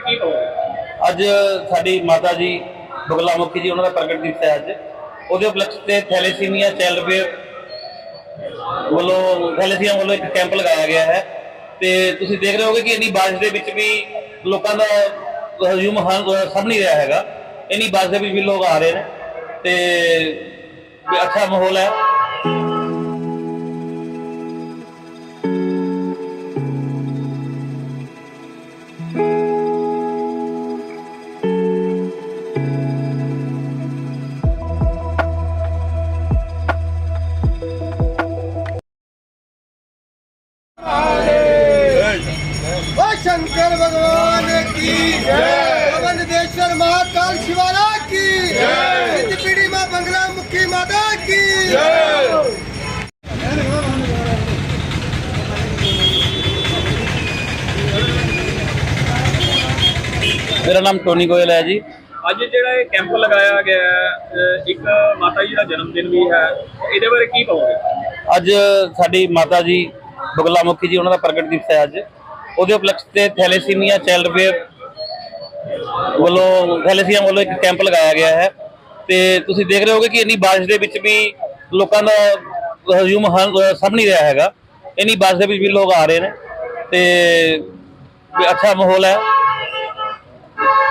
ਬਾਰੇ ਕੀ ਕਹੋਗੇ ਅੱਜ ਸਾਡੀ ਮਾਤਾ ਜੀ ਬਗਲਾ ਮੁਖੀ ਜੀ, ਉਹਨਾਂ ਦਾ ਪ੍ਰਗਟ ਦਿਵਸ ਹੈ ਅੱਜ। ਉਹਦੇ ਉਪਲਕਸ਼ ਤੇ ਥੈਲੇਸੀਮੀਆ ਚਾਈਲਡ ਵੇਅਰ ਵੱਲੋਂ, ਥੈਲੇਸੀਮੀਆ ਵੱਲੋਂ ਇੱਕ ਕੈਂਪ ਲਗਾਇਆ ਗਿਆ ਹੈ। ਤੇ ਤੁਸੀਂ ਦੇਖ ਰਹੇ ਹੋਗੇ ਕਿ ਇੰਨੀ ਬਾਰਿਸ਼ ਦੇ ਵਿੱਚ ਵੀ ਲੋਕਾਂ ਦਾ ਹਜੂਮ ਹਾਂ ਸਭ ਨਹੀਂ ਰਿਹਾ ਹੈਗਾ। ਇੰਨੀ ਬਾਰਿਸ਼ ਦੇ ਵਿੱਚ ਵੀ ਲੋਕ ਆ ਰਹੇ ਨੇ। ਤੇ ਅੱਛਾ ਮਾਹੌਲ ਹੈ। की जय पवन देश्वर महाकाल शिवाला की जय पीढ़ी माँ बंगला मुखी माता की जय ਮੇਰਾ ਨਾਮ ਟੋਨੀ ਗੋਇਲ ਹੈ ਜੀ ਅੱਜ ਜਿਹੜਾ ਇਹ ਕੈਂਪ ਲਗਾਇਆ ਗਿਆ ਹੈ, ਅਹ ਇੱਕ ਮਾਤਾ ਜੀ ਦਾ ਜਨਮ ਦਿਨ ਵੀ ਹੈ ਇਹਦੇ ਬਾਰੇ ਕੀ ਕਹੋਗੇ ਅੱਜ ਸਾਡੀ ਮਾਤਾ ਜੀ ਬਗਲਾ ਮੁਖੀ ਜੀ ਉਹਨਾਂ ਦਾ ਪ੍ਰਗਟ ਦਿਵਸ ਹੈ ਅੱਜ ਉਹਦੇ ਉਪਲਕਸ਼ ਤੇ ਥੈਲੇਸੀਮੀਆ ਚਾਈਲਡ ਵੇਅਰ ਵੱਲੋਂ ਥੈਲੇਸੀਮੀਆ ਵੱਲੋਂ ਇੱਕ ਕੈਂਪ ਲਗਾਇਆ ਗਿਆ ਹੈ ਤੇ ਤੁਸੀਂ ਦੇਖ ਰਹੇ ਹੋਗੇ ਕਿ ਇੰਨੀ ਬਾਰਿਸ਼ ਦੇ ਵਿੱਚ ਵੀ ਲੋਕਾਂ ਦਾ ਹਜੂਮ ਸਭ ਨਹੀਂ ਰਿਹਾ ਹੈਗਾ। ਇੰਨੀ ਬਾਰਿਸ਼ ਦੇ ਵਿੱਚ ਵੀ ਲੋਕ ਆ ਰਹੇ ਨੇ ਤੇ ਅੱਛਾ ਮਾਹੌਲ ਹੈ।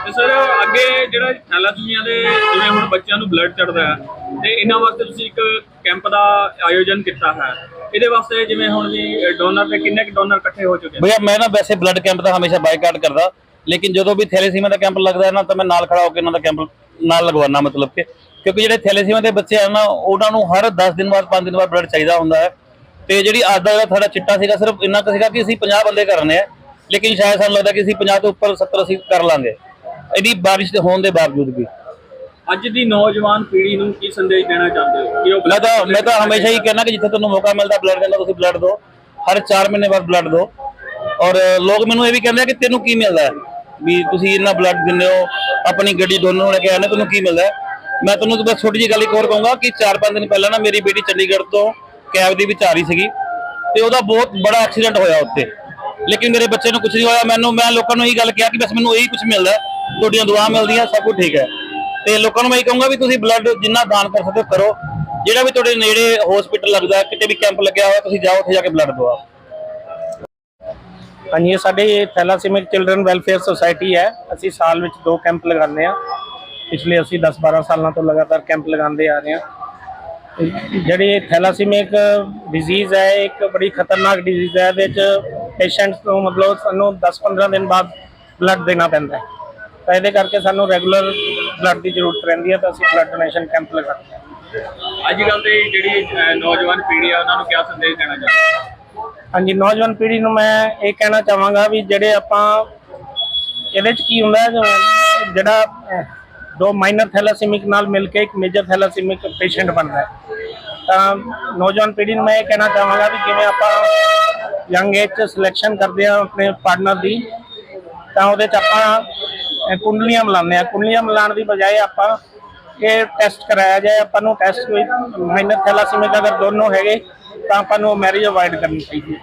ਤੇ ਸਰ ਅੱਗੇ ਜਿਹੜਾ ਥੈਲਾਸੀਮੀਆ ਦੇ ਜਿਵੇਂ ਹੁਣ ਬੱਚਿਆਂ ਨੂੰ ਬਲੱਡ ਚੜਦਾ ਹੈ ਤੇ ਇਹਨਾਂ ਵਾਸਤੇ ਤੁਸੀਂ ਇੱਕ ਕੈਂਪ ਦਾ ਆਯੋਜਨ ਕੀਤਾ ਹੈ। ਇਹਦੇ ਵਾਸਤੇ ਜਿਵੇਂ ਹੁਣ ਵੀ ਡੋਨਰ ਤੇ ਕਿੰਨੇ ਕੁ ਡੋਨਰ ਇਕੱਠੇ ਹੋ ਚੁੱਕੇ ਨੇ? ਭਈਆ ਮੈਂ ਨਾ ਵੈਸੇ ਬਲੱਡ ਕੈਂਪ ਦਾ ਹਮੇਸ਼ਾ ਬਾਈਕਾਟ ਕਰਦਾ। ਲੇਕਿਨ ਜਦੋਂ ਵੀ ਥੈਲੇਸੀਮਾ ਦਾ ਕੈਂਪ ਲੱਗਦਾ ਹੈ ਨਾ ਤਾਂ ਮੈਂ ਨਾਲ ਖੜਾ ਹੋ ਕੇ ਉਹਨਾਂ ਦਾ ਕੈਂਪ ਨਾਲ ਲਗਵਾਉਣਾ ਮਤਲਬ ਕਿ ਕਿਉਂਕਿ ਜਿਹੜੇ ਥੈਲੇਸੀਮਾ ਦੇ ਬੱਚੇ ਹਨ ਨਾ ਉਹਨਾਂ ਨੂੰ ਹਰ 10 ਦਿਨ ਬਾਅਦ 5 ਦਿਨ ਬਾਅਦ ਬਲੱਡ ਚਾਹੀਦਾ ਹੁੰਦਾ ਹੈ। ਤੇ ਜਿਹੜੀ ਅੱਜ ਦਾ ਸਾਡਾ ਚਿੱਟਾ ਸੀਗਾ ਸਿਰਫ ਇੰਨਾ ਕੁ ਸੀਗਾ ਕਿ ਅਸੀਂ 50 ਬੰਦੇ ਕਰਨੇ ਆ। ਲੇਕਿਨ ਸ਼ਾਇਦ ਸਾਨੂੰ ਲੱਗਦਾ ਕਿ ਅਸੀਂ 50 ਤੋਂ ਉੱਪਰ 70 ਅਸੀਂ ਕਰ ਲਾਂਗੇ। ਇਹਦੀ ਬਾਰਿਸ਼ ਦੇ ਹੋਣ ਦੇ ਬਾਵਜੂਦ ਵੀ। ਅੱਜ ਦੀ ਨੌਜਵਾਨ ਪੀੜ੍ਹੀ ਨੂੰ ਕੀ ਸੰਦੇਸ਼ ਦੇਣਾ ਚਾਹੁੰਦੇ ਹੋ? ਮੈਂ ਤਾਂ ਮੈਂ ਤਾਂ ਹਮੇਸ਼ਾ ਹੀ ਕਹਿਣਾ ਕਿ ਜਿੱਥੇ ਤੁਹਾਨੂੰ ਮੌਕਾ ਮਿਲਦਾ ਬਲੱਡ ਦੇਣ ਤੁਸੀਂ ਬਲੱਡ ਦਿਓ। ਹਰ 4 ਮਹੀਨੇ ਬਾਅਦ ਬਲੱਡ ਦਿਓ। ਔਰ ਲੋਕ ਮੈਨੂੰ ਇਹ ਵੀ ਕਹਿੰਦੇ ਆ ਕਿ ਤੈਨੂੰ ਕੀ ਮਿਲਦਾ ਹੈ? ਵੀ ਤੁਸੀਂ ਇੰਨਾ ਬਲੱਡ ਦਿੰਦੇ ਹੋ, ਆਪਣੀ ਗੱਡੀ ਦੋਨੋਂ ਨੂੰ ਲੈ ਤੁਹਾਨੂੰ ਕੀ ਮਿਲਦਾ ਮੈਂ ਤੁਹਾਨੂੰ ਬਸ ਛੋਟੀ ਜਿਹੀ ਗੱਲ ਇੱਕ ਹੋਰ ਕਹੂੰਗਾ ਕਿ 4-5 ਦਿਨ ਪਹਿਲਾਂ ਨਾ ਮੇਰੀ ਬੇਟੀ ਚੰਡੀਗੜ੍ਹ ਤੋਂ ਕੈਬ ਦੇ ਵਿੱਚ ਆ ਰਹੀ ਸੀਗੀ ਤੇ ਉਹਦਾ ਬਹੁਤ ਬੜਾ ਐਕਸੀਡੈਂਟ ਹੋਇਆ ਉੱਥੇ। ਲੇਕਿਨ ਮੇਰੇ ਬੱਚੇ ਨੂੰ ਕੁਝ ਨਹੀਂ ਹੋਇਆ, ਮੈਨੂੰ, ਮੈਂ ਲੋਕਾਂ ਨੂੰ ਇਹੀ ਗੱਲ ਕਿਹਾ ਕਿ ਬਸ ਮੈਨੂੰ ਇਹੀ ਕੁਝ ਮਿਲਦਾ ਤੁਹਾਡੀਆਂ ਦੁਆ ਮਿਲਦੀਆਂ, ਸਭ ਕੁਝ ਠੀਕ ਹੈ। ਤੇ ਲੋਕਾਂ ਨੂੰ ਮੈਂ ਇਹ ਕਹੂੰਗਾ ਵੀ ਤੁਸੀਂ ਬਲੱਡ ਜਿੰਨਾ ਦਾਨ ਕਰ ਸਕਦੇ ਹੋ ਕਰੋ, ਜਿਹੜਾ ਵੀ ਤੁਹਾਡੇ ਨੇੜੇ ਹਸਪੀਟਲ ਲੱਗਦਾ, ਕਿਤੇ ਵੀ ਕੈਂਪ ਲੱਗਿਆ ਹੋਇਆ, ਤੁਸੀਂ ਜਾਓ, ਉੱਥੇ ਜਾ ਕੇ ਬਲੱਡ ਦਿਵਾਓ। ਹਾਂਜੀ, ਇਹ ਸਾਡੇ ਥੈਲਾਸੀਮਿਕ ਚਿਲਡਰਨ ਵੈਲਫੇਅਰ ਸੁਸਾਇਟੀ ਹੈ। ਅਸੀਂ ਸਾਲ ਵਿੱਚ ਦੋ ਕੈਂਪ ਲਗਾਉਂਦੇ ਆ ਪਿਛਲੇ ਅਸੀਂ 10-12 ਸਾਲਾਂ ਤੋਂ ਲਗਾਤਾਰ ਕੈਂਪ ਲਗਾਉਂਦੇ ਆ ਰਹੇ ਹਾਂ। ਜਿਹੜੀ ਥੈਲਾਸੀਮਿਕ ਡਿਜ਼ੀਜ਼ ਹੈ ਇੱਕ ਬੜੀ ਖਤਰਨਾਕ ਡਿਜ਼ੀਜ਼ ਹੈ। ਇਹਦੇ ਚ ਪੇਸ਼ੈਂਟਸ ਨੂੰ ਮਤਲਬ ਸਾਨੂੰ 10-15 ਦਿਨ ਬਾਅਦ ਬਲੱਡ ਦੇਣਾ ਪੈਂਦਾ ਹੈ। ਤਾਂ ਇਹਦੇ ਕਰਕੇ ਸਾਨੂੰ ਰੈਗੂਲਰ ਬਲੱਡ ਦੀ ਜ਼ਰੂਰਤ ਰਹਿੰਦੀ ਹੈ ਤਾਂ ਅਸੀਂ ਬਲੱਡ ਡੋਨੇਸ਼ਨ ਕੈਂਪ ਲਗਾਉਂਦੇ ਹਾਂ। ਅੱਜ ਕੱਲ੍ਹ ਦੀ ਜਿਹੜੀ ਨੌਜਵਾਨ ਪੀੜ੍ਹੀ ਆ, ਉਹਨਾਂ ਨੂੰ ਕੀ ਸੰਦੇਸ਼ ਦੇਣਾ ਚਾਹੁੰਦੇ ਹਾਂਜੀ, ਨੌਜਵਾਨ ਪੀੜ੍ਹੀ ਨੂੰ ਮੈਂ ਇਹ ਕਹਿਣਾ ਚਾਹਾਂਗਾ ਵੀ ਜਿਹੜੇ ਆਪਾਂ ਇਹਦੇ ਚ ਕੀ ਹੁੰਦਾ ਜਿਹੜਾ ਦੋ ਮਾਈਨਰ ਥੈਲਾਸੀਮਿਕ ਨਾਲ ਮਿਲ ਕੇ ਇੱਕ ਮੇਜਰ ਥੈਲਾਸੀਮਿਕ ਪੇਸ਼ੈਂਟ ਬਣਦਾ ਤਾਂ ਨੌਜਵਾਨ ਪੀੜ੍ਹੀ ਨੂੰ ਮੈਂ ਇਹ ਕਹਿਣਾ ਚਾਹਾਂਗਾ ਵੀ ਜਿਵੇਂ ਆਪਾਂ ਯੰਗ ਏਜ ਚ ਸਿਲੈਕਸ਼ਨ ਕਰਦੇ ਆ ਆਪਣੇ ਪਾਰਟਨਰ ਦੀ, ਤਾਂ ਉਹਦੇ ਚ ਆਪਾਂ ਕੁੰਡਲੀਆਂ ਮਿਲਾਉਂਦੇ ਆ ਕੁੰਡਲੀਆਂ ਮਿਲਾਉਣ ਦੀ ਬਜਾਏ ਆਪਾਂ ਇਹ ਟੈਸਟ ਕਰਾਇਆ ਜਾਏ, ਆਪਾਂ ਨੂੰ ਟੈਸਟ ਕੋਈ ਮਾਈਨਰ ਥੈਲਾਸੀਮਿਕ ਅਗਰ ਦੋਨੋਂ ਹੈਗੇ ਤਾਂ ਆਪਾਂ ਨੂੰ ਮੈਰਿਜ ਅਵਾਇਡ ਕਰਨੀ ਚਾਹੀਦੀ ਹੈ।